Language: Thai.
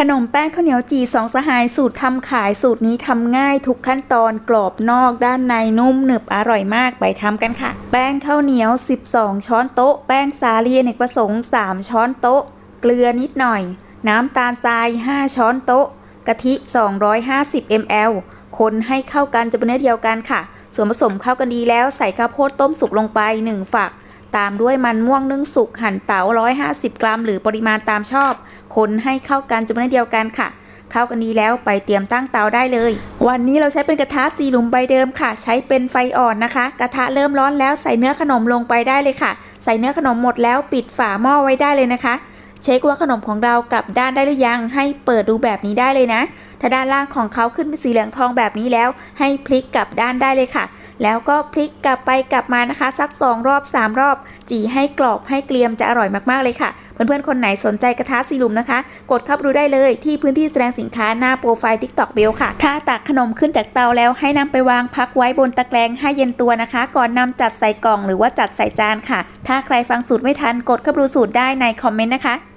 ขนมแป้งข้าวเหนียวจีสองสหายสูตรทำขายสูตรนี้ทำง่ายทุกขั้นตอนกรอบนอกด้านในนุ่มหนึบอร่อยมากไปทำกันค่ะ แป้งข้าวเหนียว 12 ช้อนโต๊ะ แป้งสาลีอเนกประสงค์ 3 ช้อนโต๊ะ เกลือนิดหน่อย น้ำตาลทราย 5 ช้อนโต๊ะ กะทิ 250 ml คนให้เข้ากันจะเป็นเนื้อเดียวกันค่ะ ส่วนผสมเข้ากันดีแล้วใส่ข้าวโพดต้มสุกลงไป 1 ฝัก ตามด้วยมันม่วงนึ่งสุกหั่นเต๋า150 กรัม หรือปริมาณตามชอบ คนให้เข้ากันจนเป็นเดียวกันค่ะ เข้ากันดีแล้วไปเตรียมตั้งเตาได้เลย วันนี้เราใช้เป็นกระทะสี่หลุมใบเดิมค่ะ ใช้เป็นไฟอ่อนนะคะ กระทะเริ่มร้อนแล้วใส่เนื้อขนมลงไปได้เลยค่ะ ใส่เนื้อขนมหมดแล้วปิดฝาหม้อไว้ได้เลยนะคะ เช็คว่าขนมของเรากลับด้านได้หรือยัง ให้เปิดดูแบบนี้ได้เลยนะ ถ้าด้านล่างของเขาขึ้นเป็นสีเหลืองทองแบบนี้แล้ว ให้พลิกกลับด้านได้เลยค่ะ แล้วก็พลิกกลับไปกลับมานะคะ สัก 2 รอบ 3 รอบ จีให้กรอบให้เกลียมจะอร่อยมากๆเลยค่ะ เพื่อนๆ คนไหนสนใจกระทะสีลุมนะคะ กดเข้าไปดูได้เลยที่พื้นที่แสดงสินค้าหน้าโปรไฟล์ TikTok เบลค่ะ ถ้าตักขนมขึ้นจากเตาแล้วให้นำไปวางพักไว้บนตะแกรงให้เย็นตัวนะคะ ก่อนนำจัดใส่กล่องหรือว่าจัดใส่จานค่ะ ถ้าใครฟังสูตรไม่ทันกดเข้าไปดูสูตรได้ในคอมเมนต์นะคะ